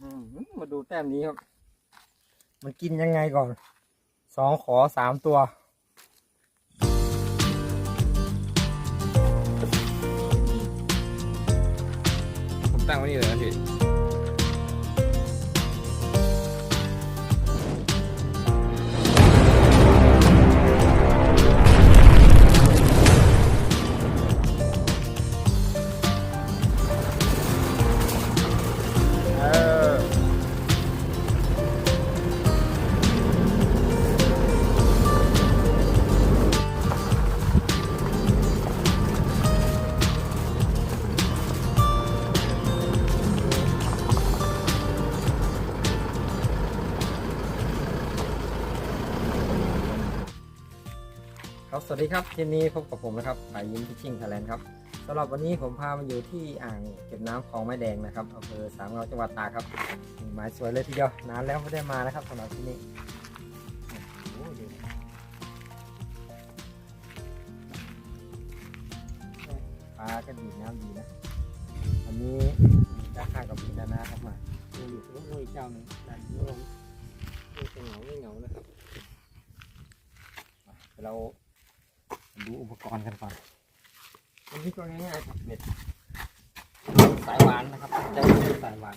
อืมมาดูแต้มนี้ครับ มันกินยังไงก่อน สองขอสามตัว ผมตั้งไว้นี่เลยนะพี่ สวัสดีครับทีนี้พบกับผมนะครับสายยิ้มพิชชิ่งไทยแลนด์ครับสำหรับวันนี้ผมพามาอยู่ที่อ่างเก็บน้ำคลองไม้แดงนะครับอำเภอสามเงาจังหวัดตากครับหมายสวยเลยทีเดียวนานแล้วไม่ได้มานะครับสำหรับที่นี่ปลาก็ดีน้ำดีนะ อันนี้ด้านข้างกับมีด้านหน้าครับมาดูอยู่ก็มีเจ้าหนึ่งด้านนี้ลงไม่เป็นเหงาไม่เหงานะครับเรา ดูอุปกรณ์กันก่อนอันนี้ก็ง่ายๆครับเบ็ดสายหวานนะครับใช้เป็นสายหวาน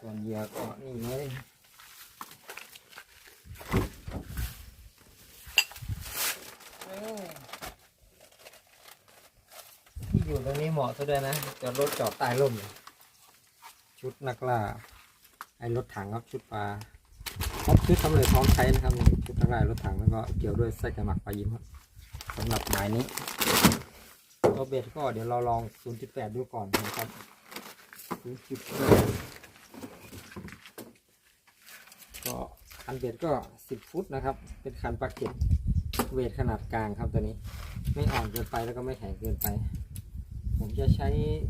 ส่วนเหยื่อก็นี่เลยที่อยู่ตรงนี้เหมาะซะด้วยนะจอดรถจอดใต้ร่ม ชุดนักล่าไอ้รถถังครับชุดปลา ครบชุดสำเร็จพร้อมใช้นะครับชุดนักล่ารถถังแล้วก็เกี่ยวด้วยไส้กระหมักปลายิ้มครับสำหรับหมายนี้ตัวเบ็ดก็เดี๋ยวเราลอง 0.8 ดูก่อนนะครับ 0.8 ก็คันเบ็ดก็ 10 ฟุตนะครับ เป็นคันปลาเก็ตเวทขนาดกลางครับตัวนี้ ไม่อ่อนเกินไปแล้วก็ไม่แข็งเกินไป ผมจะใช้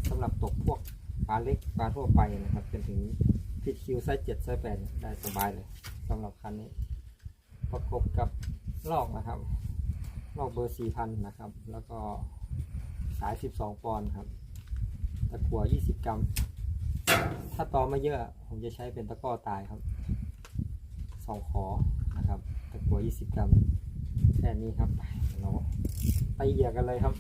สำหรับตกพวกปลาเล็กปลาทั่วไปนะครับจนถึง พิคิวไซส์เจ็ดไซส์แปดได้สบายเลยสำหรับคันนี้ ประกบกับลอกนะครับลอกเบอร์สี่พันนะครับ แล้วก็สายสิบสองปอนด์ครับตะกั่วยี่สิบกรัม ถ้าตอไม่เยอะ ผมจะใช้เป็นตะก้อตายครับสองขอนะครับตะกั่วยี่สิบกรัมแค่นี้ครับเราไปเหยียกันเลยครับ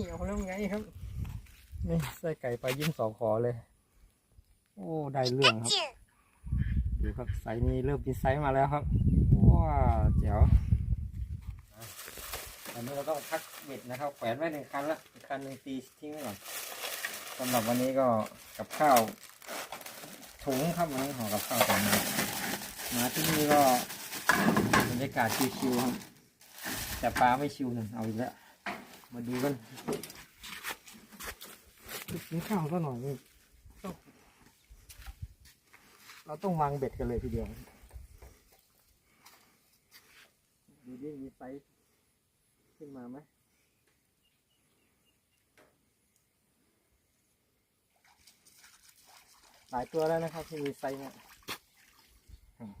แล้วไงเอาแล้วไงครับ นี่ไส้ไก่ปลายิ้มสองขอเลย โอ้ได้เรื่องครับ ดูครับไซส์นี้เริ่มมีไซส์มาแล้วครับ ว้าเจ๋วอันนี้เราต้องพักเบ็ดนะครับแขวนไว้หนึ่งคันละอีกคันหนึ่งตีทิ้งไว้ก่อนสำหรับวันนี้ก็กับข้าวถุงครับวันนี้ห่อกับข้าวของมามาที่นี่ก็บรรยากาศชิวๆครับแต่ปลาไม่ชิวหนึ่งเอาอีกแล้ว มาดูกันกินข้าวก็หน่อยนี่ต้องเราต้องวางเบ็ดกันเลยทีเดียว ดูดิมีไซส์ขึ้นมาไหมหลายตัวแล้วนะครับที่มีไซส์เนี่ยอืม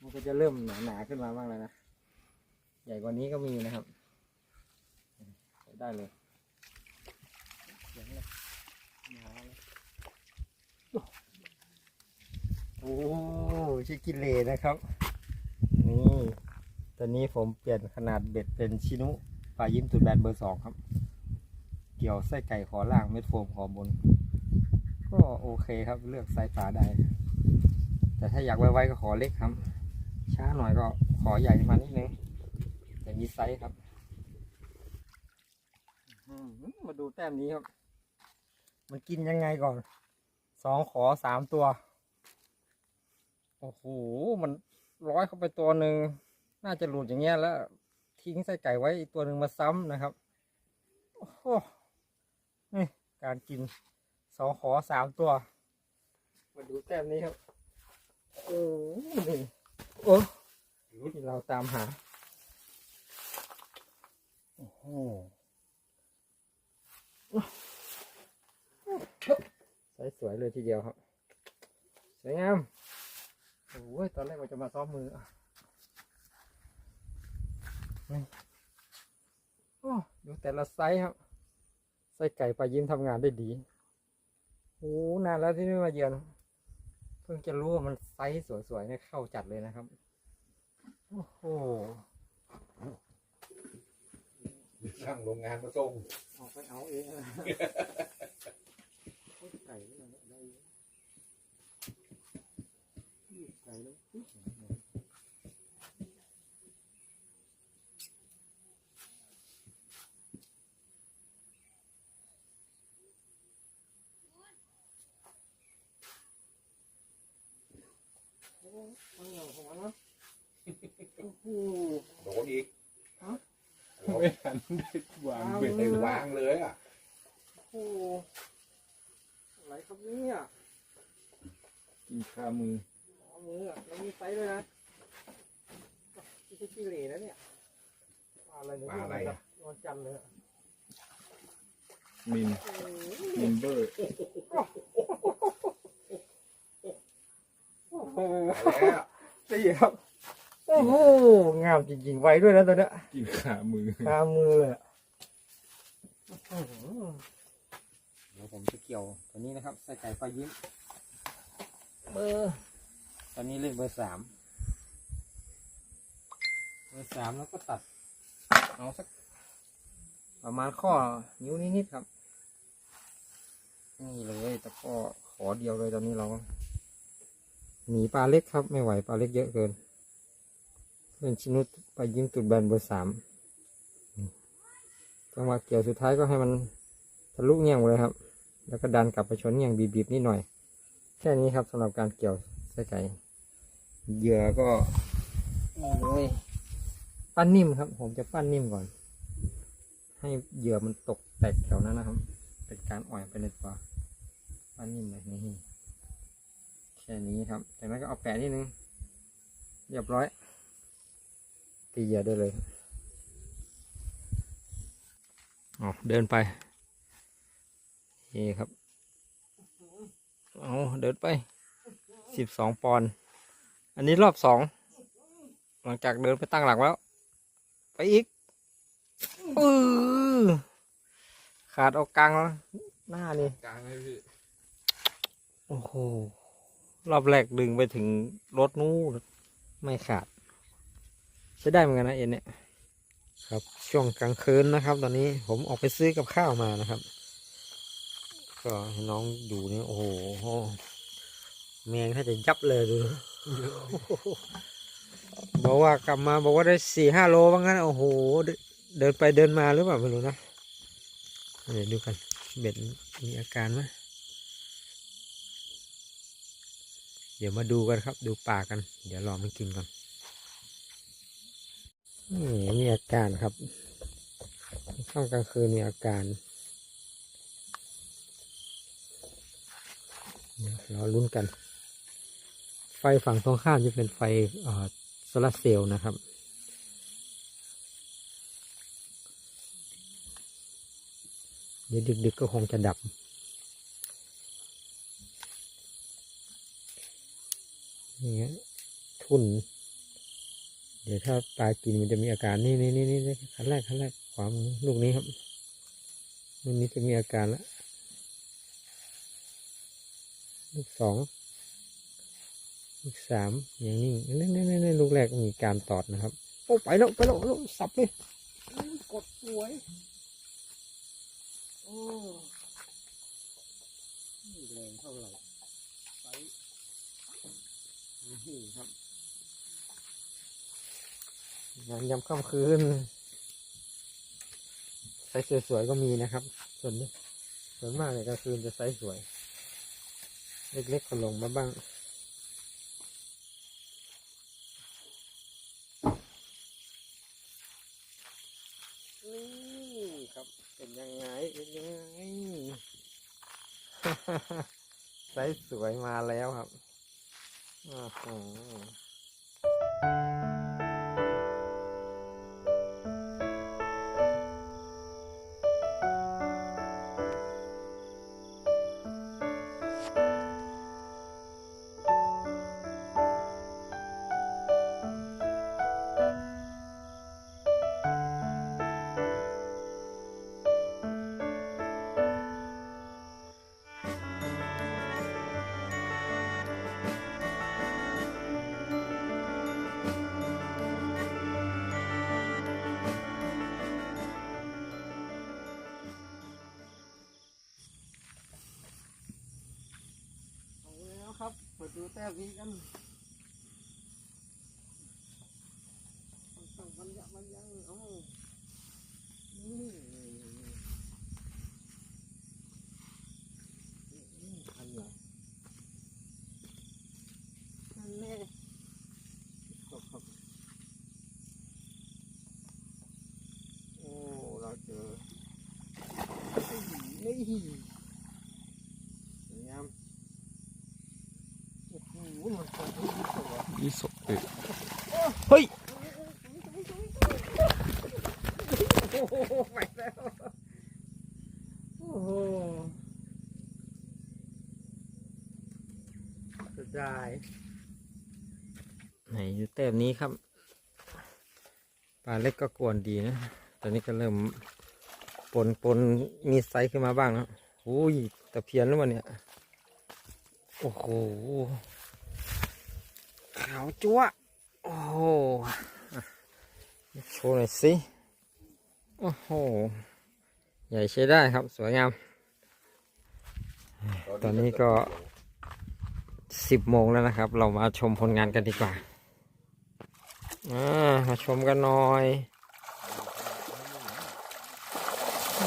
มันก็จะเริ่มหนาๆขึ้นมาบ้างแล้วนะ ใหญ่กว่านี้ก็มีนะครับอืมใช้ ได้เลยเสียงเลยมาเลยโอ้ชิคกิเลนะครับ นี่ตอนนี้ผมเปลี่ยนขนาดเบ็ดเป็นชินุปลายิ้มตุดแบนเบอร์สองครับ เกี่ยวไส้ไก่ขอล่างเม็ดโฟมขอบน ก็โอเคครับเลือกไซส์ปลาได้ แต่ถ้าอยากไวๆก็ขอเล็กครับ ช้าหน่อยก็ขอใหญ่มานิดนึงอย่างมีไซส์ครับ อืมมาดูแต้มนี้ครับ มันกินยังไงก่อน สองขอสามตัว โอ้โห มันร้อยเข้าไปตัวหนึ่ง น่าจะหลุดอย่างเงี้ยแล้ว ทิ้งใส่ไก่ไว้อีกตัวหนึ่งมาซ้ำนะครับ โอ้โห นี่การกินสองขอสามตัว มาดูแต้มนี้ครับ โอ้โหนี่โอ้ที่เราตามหา โอ้โห ใสสวยเลยทีเดียวครับ สวยงามโอ้ยตอนแรกว่าจะมาซ้อมมือโอ้ดูแต่ละไซส์ครับ ไส้ไก่ปลายิ้มทำงานได้ดีโอ้นานแล้วที่ไม่มาเยือนเพิ่งจะรู้ว่ามันไซส์สวยๆเนี่ยเข้าจัดเลยนะครับ โอ้โหช่างโรงงานมาส่ง ออกไปเอาเองนะโอ้ยไก่นี่มันได้เยอะอุ้ยไก่แล้วอุ๊ยโอ้ยเอาอย่างของมันวะโอ้โหโดนอีกฮะ ไม่ทันได้วางไม่ได้วางเลยอะโอ้โหอะไรครับเนี่ยกินคามืออ๋อมืออะแล้วมีไซส์ด้วยนะไม่ใช่ขี้เหร่นะเนี่ยปลาอะไรเนี่ยปลาอะไรอะนอนจันทร์เลยอะมินโอ้โหมินเบอร์ โอ้โหไปแล้วสี่ครับ โอ้โหงามจริงๆไวด้วยนะตัวเนี้ยกินขามือตามมือเลยอะอื้อหือเดี๋ยวผมจะเกี่ยวตัวนี้นะครับ ใส่ไก่ปลายิ้มเบอร์ตอนนี้เล่นเบอร์สามเบอร์สามแล้วก็ตัดเอาสัก ประมาณข้อนิ้วนิดๆครับ นี่เลยแต่ก็ขอเดียวเลยตอนนี้เราหนีปลาเล็กครับไม่ไหวปลาเล็กเยอะเกิน เป็นชินุตปยิ้มตุดแบนเบอร์สามจังหวะเกี่ยวสุดท้ายก็ให้มันทะลุเงี้ยงเลยครับ แล้วก็ดันกลับไปชนเงี้ยงบีบๆนิดหน่อย แค่นี้ครับสำหรับการเกี่ยวไส้ไก่เหยื่อก็นี่เลยปั้นนิ่มครับ ผมจะปั้นนิ่มก่อน ให้เหยื่อมันตกแตกแถวนั้นนะครับ เป็นการอ่อยไปในตัวปั้นนิ่มเลยนี่แค่นี้ครับจากนั้นก็เอาแปะนิดนึงเรียบร้อย ตีเหยื่อได้เลยอ๋อเดินไป นี่ครับ เอาเดินไป สิบสองปอนด์ อันนี้รอบสอง หลังจากเดินไปตั้งหลักแล้ว ไปอีกอือขาดออกกลางแล้ว หน้านี่กลางเลยพี่ โอ้โห รอบแรกดึงไปถึงรถนู้นไม่ขาด ใช้ได้เหมือนกันนะเอ็นเนี่ยครับช่วงกลางคืนนะครับ ตอนนี้ผมออกไปซื้อกับข้าวมานะครับ ก็ให้น้องดูนี่โอ้โหแมงถ้าจะยับเลยดูบอกว่ากลับมาบอกว่าได้สี่ห้าโลว่างั้นโอ้โห เดินไปเดินมาหรือเปล่าไม่รู้นะเดี๋ยวดูกันเบ็ดมีอาการไหมเดี๋ยวมาดูกันครับ ดูปากกัน เดี๋ยวรอมันกินก่อน มีอาการครับ ช่วงกลางคืนมีอาการเรอลุ้นกัน ไฟฝั่งตรงข้ามจะเป็นไฟโซลาร์เซลล์นะครับเดี๋ยวดึกๆก็คงจะดับ นี่ฮะทุน ดี๋ยวถ้าปลากินมันจะมีอาการนี่นี่นี่นี่ขั้นแรกขั้นแรกขวามือลูกนี้ครับลูกนี้จะมีอาการแล้วลูกสองลูกสามอย่างนี้นี่นี่นี่นี่ลูกแรกมีการตอดนะครับโอ้ไปแล้วไปแล้วไปแล้วสับเลยอื้อกดสวยโอ้นี่แรงเท่าไหร่ไปนี่ครับ งานยำค่ำคืนไซส์สวยๆก็มีนะครับ ส่วนนี้ส่วนมากเนี่ยกลางคืนจะไซส์สวย เล็กๆก็ลงมาบ้างนี่ครับเป็นยังไงเป็นยังไงไซส์สวยมาแล้วครับอ้โหเอ แต้มนี้กันตั้งมันยะมันยังเอานี่นี่อันไหนอันแน่ครับครับโอ้ เราเจอนี่สวยงาม โอ้โหมันคงไม่ดีกว่า ยี่สกเออ เฮ้ยโอ้โหไปแล้วโอ้โหจะได้ไหนอยู่เต็มนี้ครับปลาเล็กก็กวนดีนะตอนนี้ก็เริ่มปนปนมีไซส์ขึ้นมาบ้างแล้วโอ้ยตะเพียนแล้วมันเนี่ย โอ้โห ขาวจั๊วะ โอ้โหโชว์หน่อยสิโอ้โห ใหญ่ใช้ได้ครับ สวยงาม ตอนนี้ก็สิบโมงแล้วนะครับ เรามาชมผลงานกันดีกว่าอามาชมกันหน่อย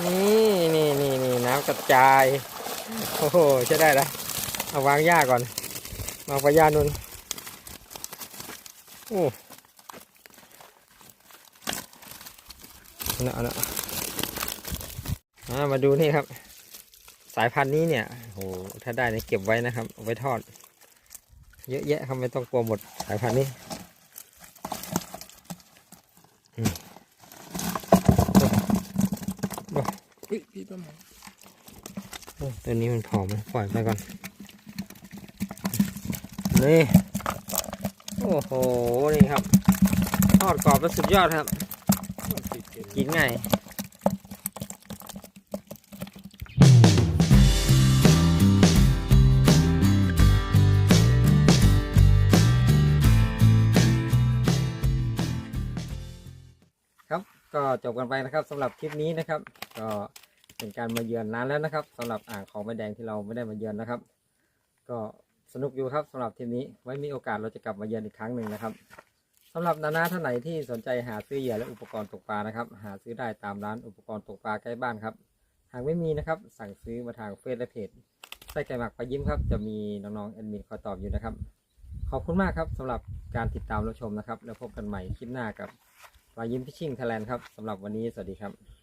นี่นี่นี่นี่น้ำกระจาย โอ้โหใช้ได้แล้วเอาวางหญ้าก่อนวาไปหญ้านุ่น โอ้นะนะอ่ามาดูนี่ครับ สายพันธุ์นี้เนี่ยโหถ้าได้เนี่ยเก็บไว้นะครับเอาไว้ทอด เยอะแยะครับไม่ต้องกลัวหมดสายพันธุ์นี้อืมโอ้เฮ้ยพี่ต้นไม้โอ้ตัวนี้มันผอมนะปล่อยไปก่อน นี่ โอ้โห นี่ครับ ทอดกรอบแล้วสุดยอดครับ กินง่ายครับก็จบกันไปนะครับสำหรับคลิปนี้นะครับ ก็เป็นการมาเยือนนานแล้วนะครับสำหรับอ่างของแม่แดงที่เราไม่ได้มาเยือนนะครับ ก็ สนุกอยู่ครับสำหรับทีมนี้ไว้มีโอกาสเราจะกลับมาเยือนอีกครั้งหนึ่งนะครับสำหรับนานาท่านไหนที่สนใจหาซื้อเหยื่อและอุปกรณ์ตกปลานะครับ หาซื้อได้ตามร้านอุปกรณ์ตกปลาใกล้บ้านครับหากไม่มีนะครับ สั่งซื้อมาทางเฟซและเพจไส้ไก่หมักปลายิ้มครับ จะมีน้องๆแอดมินคอยตอบอยู่นะครับ ขอบคุณมากครับสำหรับการติดตามรับชมนะครับ แล้วพบกันใหม่คลิปหน้ากับปลายิ้มพิชชิ่งไทยแลนด์ครับสำหรับวันนี้สวัสดีครับ